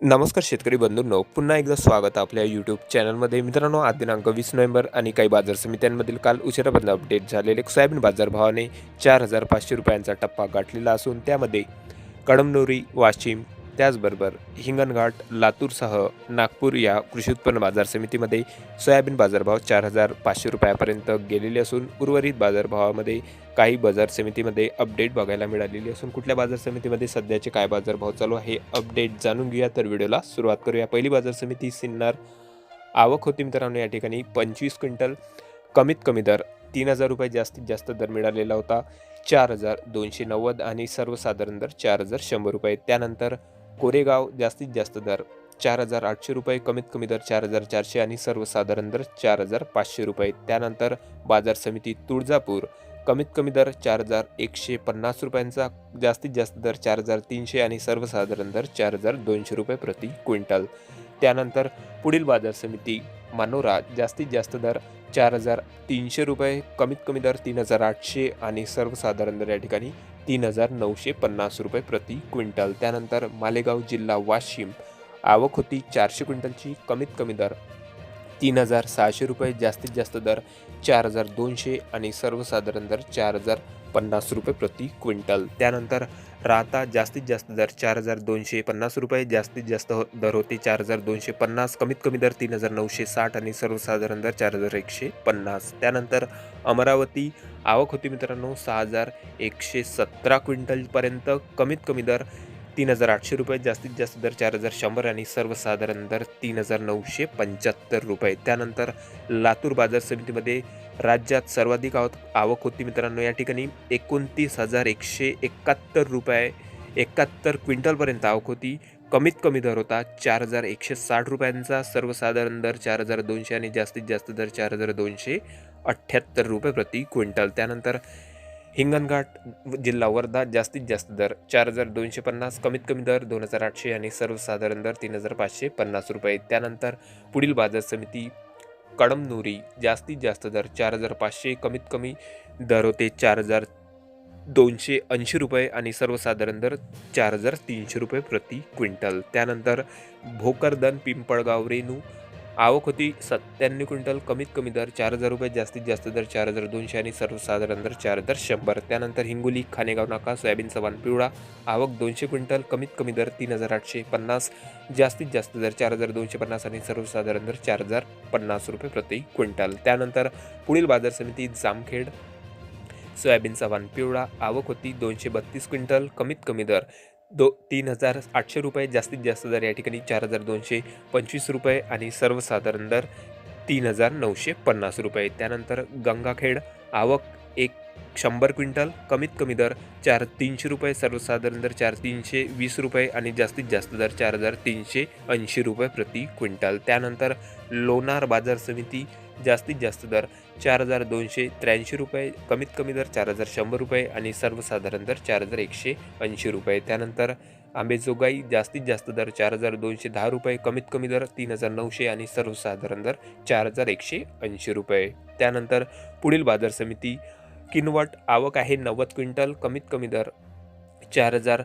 नमस्कार शेतकरी बंधूंनो पुन्हा एकदा स्वागत आपल्या यूट्यूब चॅनलमध्ये मित्रांनो आज दिनांक वीस नोव्हेंबर आणि काही बाजार समित्यांमधील काल उशिरापर्यंत अपडेट झालेले. सोयाबीन बाजारभावाने चार हजार पाचशे रुपयांचा टप्पा गाठलेला असून त्यामध्ये कळमनुरी वाशिम त्याचबरोबर हिंगणघाट लातूरसह नागपूर या कृषी उत्पन्न बाजार समितीमध्ये सोयाबीन बाजारभाव चार हजार पाचशे रुपयापर्यंत गेलेले असून उर्वरित बाजारभावामध्ये काही बाजार समितीमध्ये अपडेट बघायला मिळालेली असून कुठल्या बाजार समितीमध्ये सध्याचे काय बाजारभाव चालू आहे अपडेट जाणून घेऊया. तर व्हिडिओला सुरुवात करूया. पहिली बाजार समिती सिन्नर. आवक होती मित्रांनो या ठिकाणी पंचवीस क्विंटल. कमीत कमी दर तीन हजार रुपये जास्तीत जास्त दर मिळालेला होता चार हजार दोनशे नव्वद आणि सर्वसाधारण दर चार हजार शंभर रुपये. त्यानंतर कोरेगाव जास्तीत जास्त दर चार हजार आठशे रुपये कमीत कमी दर चार हजार चारशे आणि सर्वसाधारण दर चार हजार पाचशे रुपये. त्यानंतर बाजार समिती तुळजापूर कमीत कमी दर चार हजार एकशे पन्नास रुपयांचा जास्तीत जास्त दर चार हजार तीनशे आणि सर्वसाधारण दर चार हजार दोनशे रुपये प्रति क्विंटल. त्यानंतर पुढील बाजार समिती मानोरा जास्तीत जास्त दर चार हजार तीनशे रुपये कमीत कमी दर तीन हजार आठशे आणि सर्वसाधारण दर या ठिकाणी तीन हजार नऊशे पन्नास रुपये प्रति क्विंटल. त्यानंतर मालेगाव जिल्हा वाशिम आवक होती चारशे क्विंटलची कमीत कमी दर तीन हजार सहाशे रुपये जास्तीत जास्त दर चार हजार दोनशे आणि सर्वसाधारण दर चार हजार पन्नास रुपये प्रति क्विंटल. त्यानंतर राहता जास्तीत जास्त दर चार हजार दोनशे पन्नास रुपये जास्तीत जास्त हो- दर होते चार हजार दोनशे पन्नास कमीत कमी दर तीन हजार नऊशे साठ आणि सर्वसाधारण दर चार हजार एकशे पन्नास. त्यानंतर अमरावती आवक होती मित्रांनो सहा हजार एकशे सतरा क्विंटलपर्यंत कमीत कमी दर तीन हजार आठशे रुपये जास्तीत जास्त दर चार हजार शंभर आणि सर्वसाधारण दर तीन हजार नऊशे पंच्याहत्तर रुपये. त्यानंतर लातूर बाजार समितीमध्ये राज्यात सर्वाधिक आवक आवक होती मित्रांनो. या ठिकाणी एकोणतीस हजार एकशे एकाहत्तर रुपये एकाहत्तर क्विंटलपर्यंत आवक होती. कमीत कमी दर होता चार हजार एकशे साठ रुपयांचा. सर्वसाधारण दर चार हजार दोनशे आणि जास्तीत जास्त दर चार हजार दोनशे अठ्ठ्याहत्तर रुपये प्रति क्विंटल. त्यानंतर हिंगणघाट जिल्हा वर्धा जास्तीत जास्त दर चार हजार दोनशे पन्नास कमीत कमी दर दोन हजार आठशे आणि सर्वसाधारण दर तीन हजार पाचशे पन्नास रुपये. त्यानंतर पुढील बाजार समिती कळमनुरी जास्तीत जास्त दर चार हजार पाचशे कमीत कमी दर होते चार हजार दोनशे ऐंशी रुपये आणि सर्वसाधारण दर चार हजार तीनशे रुपये प्रति क्विंटल. त्यानंतर भोकरदन पिंपळगाव रेणू आवक होती सत्त्याण्णव क्विंटल कमीत कमी दर चार हजार रुपये जास्तीत जास्त दर चार हजार दोनशे आणि सर्वसाधारण दर चार हजार शंभर. त्यानंतर हिंगोली खानेगाव नाका सोयाबीन सवान पिवळा आवक दोनशे क्विंटल कमीत कमी दर तीन हजार आठशे पन्नास जास्तीत जास्त दर चार हजार दोनशे पन्नास आणि सर्वसाधारण दर चार हजार पन्नास रुपये प्रति क्विंटल. त्यानंतर पुढील बाजार समिती जामखेड सोयाबीन सवान पिवळा आवक होती दोनशे बत्तीस क्विंटल कमीत कमी दर दो तीन हजार आठशे रुपये जास्तीत जास्त दर या ठिकाणी चार हजार दोनशे पंचवीस रुपये आणि सर्वसाधारण दर तीन हजार नऊशे पन्नास रुपये. त्यानंतर गंगाखेड आवक एक शंभर क्विंटल कमीत कमी दर चार तीनशे रुपये सर्वसाधारण दर चार तीनशे वीस रुपये आणि जास्तीत जास्त दर चार हजार तीनशे ऐंशी रुपये प्रति क्विंटल. त्यानंतर लोणार बाजार समिती जास्तीत जास्त दर चार हजार दोनशे त्र्याऐंशी रुपये कमीत कमी दर चार हजार शंभर रुपये आणि सर्वसाधारण दर चार हजार एकशे ऐंशी रुपये. त्यानंतर आंबेजोगाई जास्तीत जास्त दर चार हजार दोनशे दहा रुपये कमीत कमी दर तीन हजार नऊशे आणि सर्वसाधारण दर चार हजार एकशे ऐंशी रुपये. त्यानंतर पुढील बाजार समिती किनवट आवक आहे नव्वद क्विंटल कमीत कमी दर चार हजार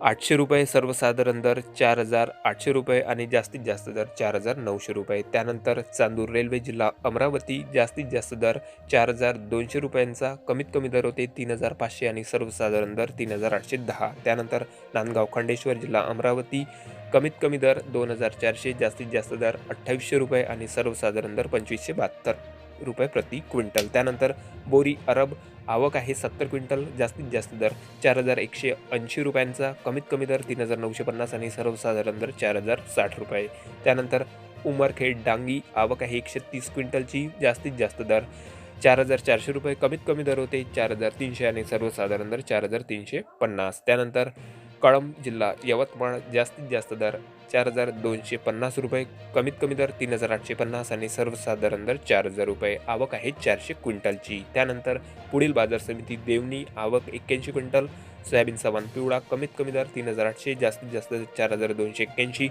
आठशे रुपये सर्वसाधारण दर चार हजार आठशे रुपये आणि जास्तीत जास्त दर चार हजार नऊशे रुपये. त्यानंतर चांदूर रेल्वे जिल्हा अमरावती जास्तीत जास्त दर चार हजार दोनशे रुपयांचा कमीत कमी दर होते तीन हजार पाचशे आणि सर्वसाधारण दर तीन हजार आठशे दहा. त्यानंतर नांदगाव खंडेश्वर जिल्हा अमरावती कमीत कमी दर दोन हजार चारशे जास्तीत जास्त दर अठ्ठावीसशे रुपये आणि सर्वसाधारण दर पंचवीसशे बहात्तर. रुपये प्रति क्विंटल. त्यानंतर बोरी अरब आवक आहे सत्तर क्विंटल जास्तीत जास्त दर चार हजार एकशे ऐंशी रुपयांचा कमीत कमी दर तीन हजार नऊशे पन्नास आणि सर्वसाधारण दर चार हजार साठ रुपये. त्यानंतर उमरखेड डांगी आवक आहे एकशे तीस क्विंटलची जास्तीत जास्त दर चार हजार चारशे रुपये कमीत कमी दर होते चार हजार तीनशे आणि सर्वसाधारण दर चार हजार तीनशे पन्नास. त्यानंतर कळंब जिल्हा यवतमाळ जास्तीत जास्त दर चार हजार दोनशे पन्नास रुपये कमीत कमी दर तीन हजार आठशे पन्नास आणि सर्वसाधारण दर चार हजार रुपये. आवक आहे चारशे क्विंटलची. त्यानंतर पुढील बाजार समिती देवणी आवक एक्क्याऐंशी क्विंटल सोयाबीन सवान पिवळा कमीत कमी दर तीन हजार आठशे जास्तीत जास्त चार हजार दोनशे एक्क्याऐंशी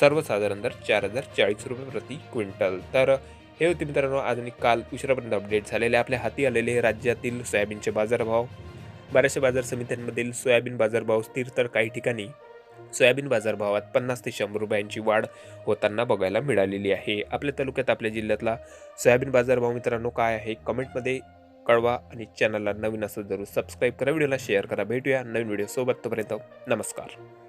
सर्वसाधारण दर चार हजार चाळीस रुपये प्रति क्विंटल. तर हे होते मित्रांनो आज आणि काल उशिरापर्यंत अपडेट झालेले आपल्या हाती आलेले राज्यातील सोयाबीनचे बाजारभाव. बऱ्याचशा बाजार समित्यांमधील सोयाबीन बाजारभाव स्थिर तर काही ठिकाणी. सोयाबीन बाजारभावात पन्नास ते शंभर रुपयांची वाढ होताना बघायला मिळालेली आहे. आपल्या तालुक्यात आपल्या जिल्ह्यातला सोयाबीन बाजारभाव मित्रांनो काय आहे? कमेंटमध्ये कळवा आणि चॅनलला नवीन असं जरूर सबस्क्राईब करा व्हिडिओला शेअर करा. भेटूया नवीन व्हिडिओ सोबत तोपर्यंत नमस्कार.